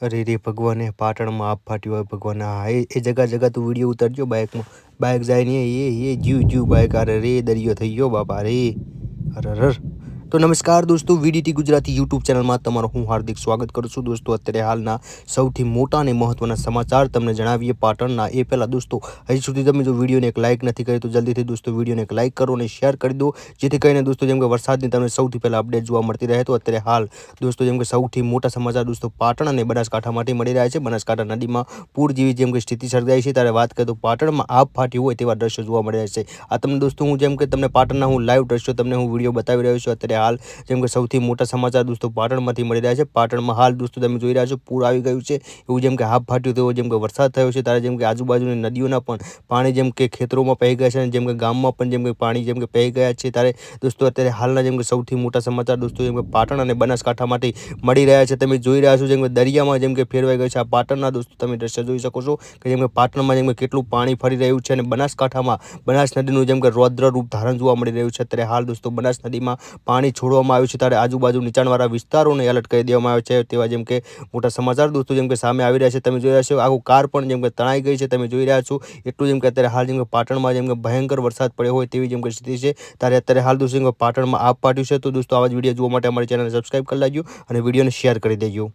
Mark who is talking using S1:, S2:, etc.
S1: અરે રે ભગવાને પાટણમાં આપ ફાટ્યું હોય ભગવાન. હા, એ એ જગા જગા તું વીડિયો ઉતારજો બાઇકમાં બાઇક જાય ને એ એ જીવ જીવ બાઇક અરે રે, દરિયો થઈ ગયો બાપા રે અરર રર તો નમસ્કાર દોસ્તો, વીડીટી ગુજરાતી યુટ્યુબ ચેનલમાં તમારું હું હાર્દિક સ્વાગત કરું છું. દોસ્તો, અત્યારે હાલના સૌથી મોટા અને મહત્વના સમાચાર તમને જણાવીએ પાટણના. એ પહેલાં દોસ્તો, હજી સુધી તમે જો વિડીયોને એક લાઇક નથી કરી, તો જલ્દીથી દોસ્તો વિડીયોને એક લાઇક કરો અને શેર કરી દો. જેથી કરીને દોસ્તો, જેમ કે વરસાદની તમને સૌથી પહેલાં અપડેટ જોવા મળતી રહે, તો અત્યારે હાલ દોસ્તો, જેમ કે સૌથી મોટા સમાચાર દોસ્તો પાટણ અને બનાસકાંઠામાંથી મળી રહ્યા છે. બનાસકાંઠા નદીમાં પૂર જેવી જેમ કે સ્થિતિ સર્જાઈ છે, ત્યારે વાત કરીએ તો પાટણમાં આપ ફાટ્યું હોય તેવા દ્રશ્યો જોવા મળી રહ્યા છે. આ તમને દોસ્તો, હું જેમ કે તમને પાટણના હું લાઈવ દ્રશ્યો તમને હું વીડિયો બતાવી રહ્યો છું. અત્યારે હાલ જેમ કે સૌથી મોટા સમાચાર દોસ્તો પાટણમાંથી મળી રહ્યા છે પાટણમાં હાલ દોસ્તો તમે જોઈ રહ્યા છો પૂર આવી ગયું છે એવું જેમ કે હાફ ફાટ્યું તેવો જેમ કે વરસાદ થયો છે ત્યારે જેમ કે આજુબાજુની નદીઓના પણ પાણી જેમ કે ખેતરોમાં પહી ગયા છે અને જેમ કે ગામમાં પણ જેમ કે પાણી જેમ કે પહી ગયા છે ત્યારે દોસ્તો અત્યારે હાલના જેમ કે સૌથી મોટા સમાચાર દોસ્તો જેમ કે પાટણ અને બનાસકાંઠામાંથી મળી રહ્યા છે તમે જોઈ રહ્યા છો જેમ કે દરિયામાં જેમ કે ફેરવાઈ ગયું છે આ પાટણના દોસ્તો તમે દ્રશ્ય જોઈ શકો છો કે જેમ કે પાટણમાં જેમ કે કેટલું પાણી ફરી રહ્યું છે અને બનાસકાંઠામાં બનાસ નદીનું જેમ કે રૌદ્ર રૂપ ધારણ જોવા મળી રહ્યું છે અત્યારે હાલ દોસ્તો બનાસ નદીમાં પાણી છોડવામાં આવ્યું છે ત્યારે આજુબાજુ નીચાણવાળા વિસ્તારોને એલર્ટ કરી દેવામાં આવે છે. તેવા જેમ કે મોટા સમાચાર દોસ્તો જેમ કે સામે આવી રહ્યા છે, તમે જોઈ રહ્યા છો, આખું કાર પણ જેમ કે તણાઈ ગઈ છે, તમે જોઈ રહ્યા છો. એટલું જેમ કે અત્યારે હાલ જેમ કે પાટણમાં જેમ કે ભયંકર વરસાદ પડ્યો હોય તેવી જેમ કે સ્થિતિ છે. ત્યારે અત્યારે હાલ દોસ્તો જેમ કે પાટણમાં આપ પાટ્યું છે, તો દોસ્તો આવા જ વીડિયો જોવા માટે અમારી ચેનલને સબસ્ક્રાઈબ કરી લેજો અને વિડીયોને શેર કરી દેજો.